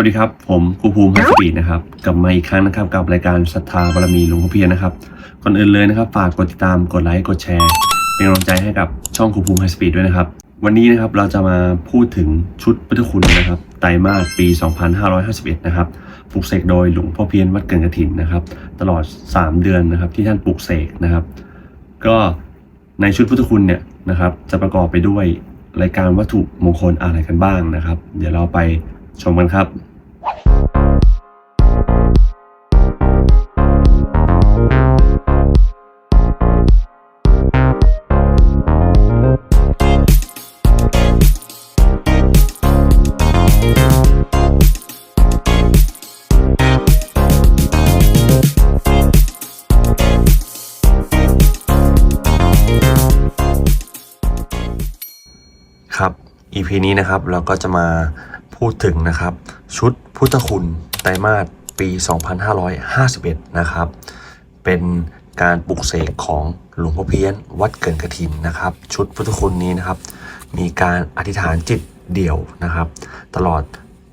วัสดีครับผมครูภูมิพัชรีนะครับกลับมาอีกครั้งนะครับกับรายการศรัทธาบารมีหลวงพ่อเพียรนะครับก่อนอื่นเลยนะครับฝากกดติดตามกดไลค์กดแชร์ เป็นกำลังใจให้กับช่องครูภูมิไฮสปีดด้วยนะครับ วันนี้นะครับเราจะมาพูดถึงชุดพุทธคุณนะครับไตรมาสปี 2551 นะครับปลูกเสกโดยหลวงพ่อเพียรวัดเกินกระถินนะครับ ตลอด 3 เดือนนะครับที่ท่านปลูกเสกนะครับ ก็ในชุดพุทธคุณเนี่ยนะครับ จะประกอบไปด้วยรายการวัตถุมงคลอะไรกันบ้างนะครับ เดี๋ยวเราไปชมกันครับ ครับ EP นี้นะครับเราก็จะมา พูดถึงนะครับ ชุดพุทธคุณไตรมาสปี 2551 นะครับ เป็นการปลุกเสกของหลวงพ่อเพี้ยน วัดเกินกระถินนะครับ ชุดพุทธคุณนี้นะครับ มีการอธิษฐานจิตเดี่ยวนะครับ ตลอด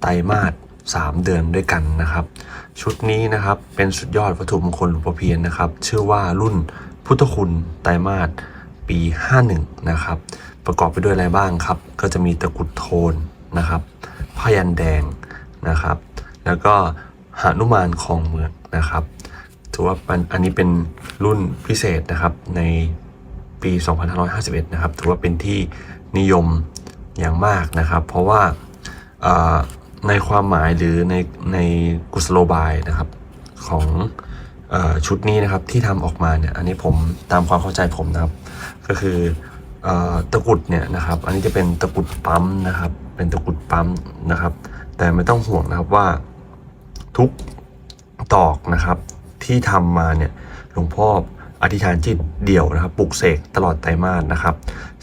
ไตรมาส3 เดือนด้วยกันนะครับ ชุดนี้นะครับเป็นสุดยอดวัตถุมงคลหลวงพ่อเพียนนะครับ ชื่อว่ารุ่นพุทธคุณไตรมาสปี 51 นะครับ ประกอบไปด้วยอะไรบ้างครับ ก็จะมีตะกุดโทน ยันแดงนะครับ แล้วก็หานุมานคลองเมืองนะครับ ถือว่ามันอันนี้เป็นรุ่นพิเศษนะครับในปี 2551 นะครับ ถือว่าเป็นที่นิยมอย่างมากนะครับ เพราะว่าในความหมายหรือในในกุศโลบายนะครับของอชุดนี้นะครับที่ทำออกมาเนี่ย อันนี้ผมตามความเข้าใจผมนะครับ ก็คือ ตะกุดเนี่ยนะครับ อันนี้จะเป็นตะกุดปั๊มนะครับ เป็นตะกุดปั๊มนะครับ แต่ไม่ต้องห่วงนะครับว่าทุกตอกนะครับที่ทำมาเนี่ยหลวงพ่ออธิษฐานจิตเดี่ยวนะครับปลุกเสกตลอดไตรมาสนะครับ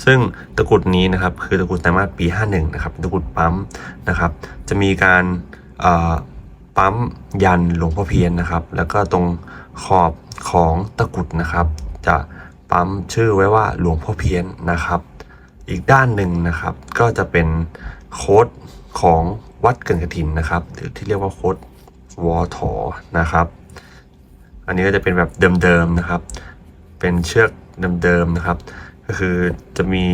ซึ่งตะกุดนี้นะครับคือตะกุดไตรมาสปี 51 นะครับตะกุดปั๊มนะครับ จะมีการปั๊มยันหลวงพ่อเพียนนะครับ แล้วก็ตรงขอบของตะกุดนะครับ จะ ปั๊มชื่อไว้ว่าหลวงพ่อเพี้ยนนะครับ อีกด้านหนึ่งนะครับก็จะเป็นโค้ดของวัดเกินกระถินนะครับหรือที่เรียกว่าโค้ดวอทอนะครับ อันนี้ก็จะเป็นแบบเดิมๆนะครับ เป็นเชือกเดิมๆนะครับ ก็คือจะมี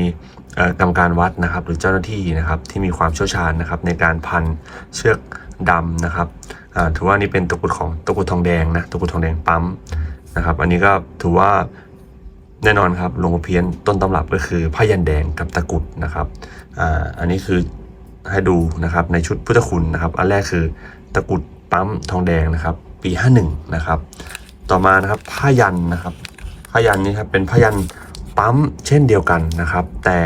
กรรมการวัดนะครับ หรือเจ้าหน้าที่นะครับที่มีความเชี่ยวชาญนะครับ ในการพันเชือกดำนะครับถือว่านี่เป็นตะกุดของตะกุดทองแดงนะตะกุดทองแดงปั๊มนะครับ อันนี้ก็ถือว่า แน่นอนครับหลวงพ่อเพี้ยนต้นตำรับก็คือผ้ายันแดงกับตะกุดนะครับอ่าอันนี้คือให้ดูนะครับในชุดพุทธคุณนะครับ อันแรกคือตะกุดปั๊มทองแดงนะครับ ปี 51 นะครับ ต่อมานะครับผ้ายันนะครับผ้ายันนี้ครับเป็นผ้ายันปั๊มเช่นเดียวกันนะครับ แต่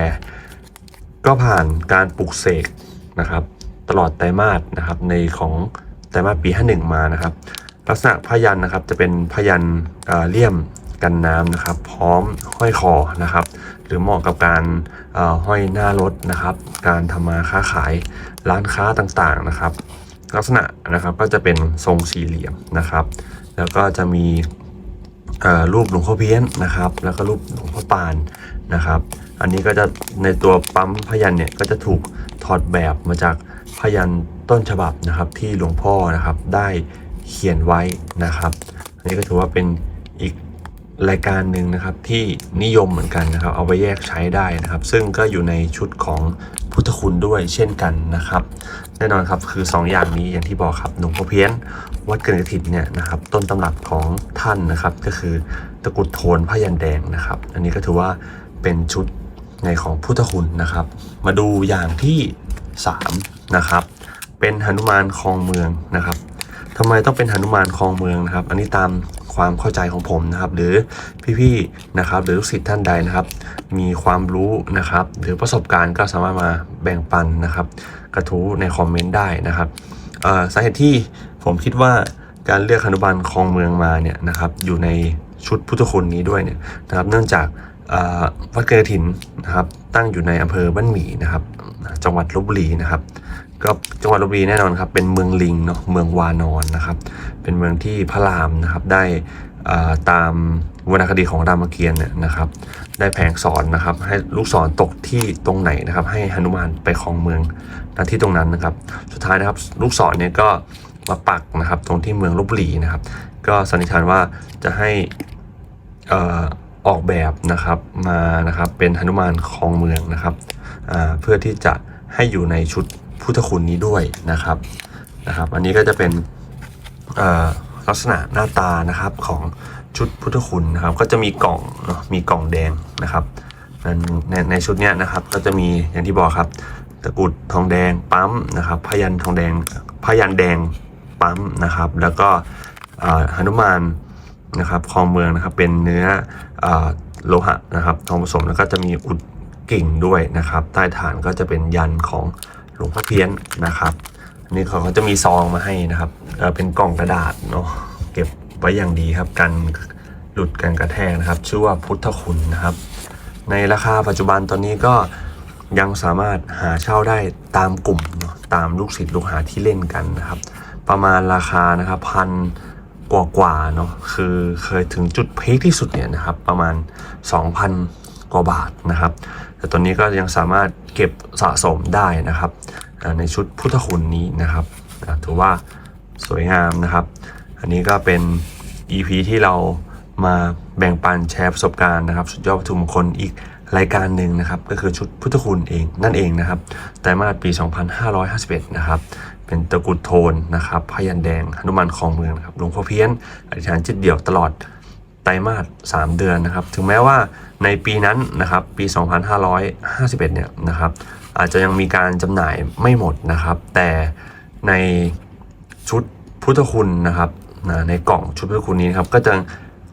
ก็ผ่านการปลูกเสกนะครับ ตลอดไตรมาสนะครับในของไตรมาสปี 51 มานะครับ ลักษณะผ้ายันนะครับจะเป็นผ้ายันเออเลี่ยม กันน้ำนะครับ พร้อมห้อยคอนะครับ หรือเหมาะกับการห้อยหน้ารถนะครับ การทำมาค้าขายร้านค้าต่างๆนะครับ ลักษณะนะครับก็จะเป็นทรงสี่เหลี่ยมนะครับ แล้วก็จะมีรูปหลวงพ่อเพี้ยนนะครับ แล้วก็รูปหลวงพ่อปานนะครับ อันนี้ก็จะในตัวปั๊มพยันเนี่ยก็จะถูกถอดแบบมาจากพยันต้นฉบับนะครับที่หลวงพ่อนะครับได้เขียนไว้นะครับ อันนี้ก็ถือว่าเป็น รายการหนึ่งนะครับที่นิยมเหมือนกันนะครับ เอาไปแยกใช้ได้นะครับ ซึ่งก็อยู่ในชุดของพุทธคุณด้วยเช่นกันนะครับ แน่นอนครับคือ 2 อย่างนี้อย่างที่บอกครับหลวงพ่อเพี้ยนวัดเกินกระถินเนี่ยนะครับ ต้นตำรับของท่านนะครับ ก็คือตะกุดโทนพยันแดงนะครับ อันนี้ก็ถือว่าเป็นชุดในของพุทธคุณนะครับ มาดูอย่างที่ 3 นะครับ เป็นหนุมานคลองเมืองนะครับ ทำไมต้องเป็นหนุมานคลองเมืองนะครับ อันนี้ตามความเข้าใจของผมนะครับ หรือพี่ๆนะครับ หรือลูกศิษย์ท่านใดนะครับ มีความรู้นะครับ หรือประสบการณ์ก็สามารถมาแบ่งปันนะครับ กระทู้ในคอมเมนต์ได้นะครับเอ่อสาเหตุที่ผมคิดว่าการเลือกหนุบาลคลองเมืองมาเนี่ยนะครับ อยู่ในชุดพุทธคุณนี้ด้วยเนี่ยนะครับ เนื่องจาก วัดเกระถินนะครับ ตั้งอยู่ในอำเภอบ้านหมี่นะครับ จังหวัดลบบุรีนะครับ ก็จังหวัดลบบุรีแน่นอนครับ เป็นเมืองลิงเนาะเมืองวานอนนะครับ เป็นเมืองที่พระรามนะครับได้ตามวรรณคดีของรามเกียรติ์เนี่ยนะครับ ได้แผงสอนนะครับ ให้ลูกศรตกที่ตรงไหนนะครับ ให้หนุมานไปครองเมืองณที่ตรงนั้นนะครับ สุดท้ายนะครับ ลูกศรเนี่ยก็มาปักนะครับ ตรงที่เมืองลบบุรีนะครับ ก็สันนิษฐานว่าจะให้ ออกแบบนะครับมานะครับเป็นหนุมานครองเมืองนะครับเพื่อที่จะให้อยู่ในชุดพุทธคุณนี้ด้วยนะครับนะครับ อันนี้ก็จะเป็นลักษณะหน้าตานะครับของชุดพุทธคุณนะครับก็จะมีกล่องเนาะมีกล่องแดงนะครับในในชุดนี้นะครับก็จะมีอย่างที่บอกครับตะกุดทองแดงปั๊มนะครับพยันทองแดงพยันแดงปั๊มนะครับ แล้วก็หนุมาน นะครับคลองเมืองนะครับเป็นเนื้ออโลหะนะครับทองผสมแล้วก็จะมีอุดกิ่งด้วยนะครับ ใต้ฐานก็จะเป็นยันของหลวงพ่อเพี้ยนนะครับนนี้เขาจะมีซองมาให้นะครับเเป็นกล่องกระดาษเนาะเก็บไว้อย่างดีครับกันหลุดกันกระแทกนะครับ ชื่อว่าพุทธคุณนะครับ ในราคาปัจจุบันตอนนี้ก็ยังสามารถหาเช่าได้ตามกลุ่มตามลูกศิษย์ลูกหาที่เล่นกันนะครับ ประมาณราคานะครับพัน กว่ากว่าๆเนาะคือเคยถึงจุดพีคที่สุดเนี่ยนะครับประมาณ 2,000 กว่าบาทนะครับ แต่ตอนนี้ก็ยังสามารถเก็บสะสมได้นะครับ ในชุดพุทธคุณนี้นะครับถือว่าสวยงามนะครับ อันนี้ก็เป็น EP ที่เรามาแบ่งปันแชร์ประสบการณ์นะครับ สุดยอดวัตถุมงคลอีกรายการหนึ่งนะครับ ก็คือชุดพุทธคุณเองนั่นเองนะครับไตรมาสปี 2551 นะครับ เป็นตะกุดโทนนะครับพยันแดงหนุมานคลองเมืองนะครับหลวงพ่อเพี้ยนอธิษฐานจิตเดี่ยวตลอดไตรมาส 3 เดือนนะครับ ถึงแม้ว่าในปีนั้นนะครับปี 2551 เนี่ยนะครับ อาจจะยังมีการจำหน่ายไม่หมดนะครับ แต่ในชุดพุทธคุณนะครับนะในกล่องชุดพุทธคุณนี้นครับก็จะ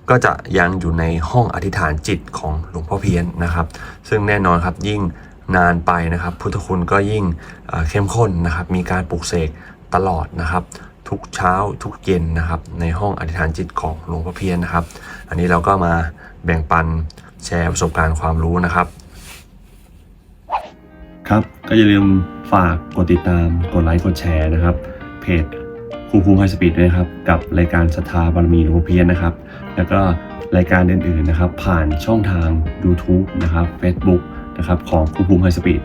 ก็จะยังอยู่ในห้องอธิษฐานจิตของหลวงพ่อเพี้ยนนะครับ ซึ่งแน่นอนครับยิ่ง นานไปนะครับ พุทธคุณก็ยิ่งเข้มข้นนะครับ มีการปลุกเสกตลอดนะครับ ทุกเช้าทุกเย็นนะครับ ในห้องอธิษฐานจิตของหลวงพ่อเพียรนะครับ อันนี้เราก็มาแบ่งปันแชร์ประสบการณ์ความรู้นะครับ ครับก็อย่าลืมฝากกดติดตามกดไลค์กดแชร์นะครับ เพจครูภูมิไฮสปีดด้วยนะครับ กับรายการศรัทธาบารมีหลวงพ่อเพียรนะครับ แล้วก็รายการอื่นๆนะครับ ผ่านช่องทาง YouTube นะครับ Facebook นะครับของคูภูมิไฮสปีด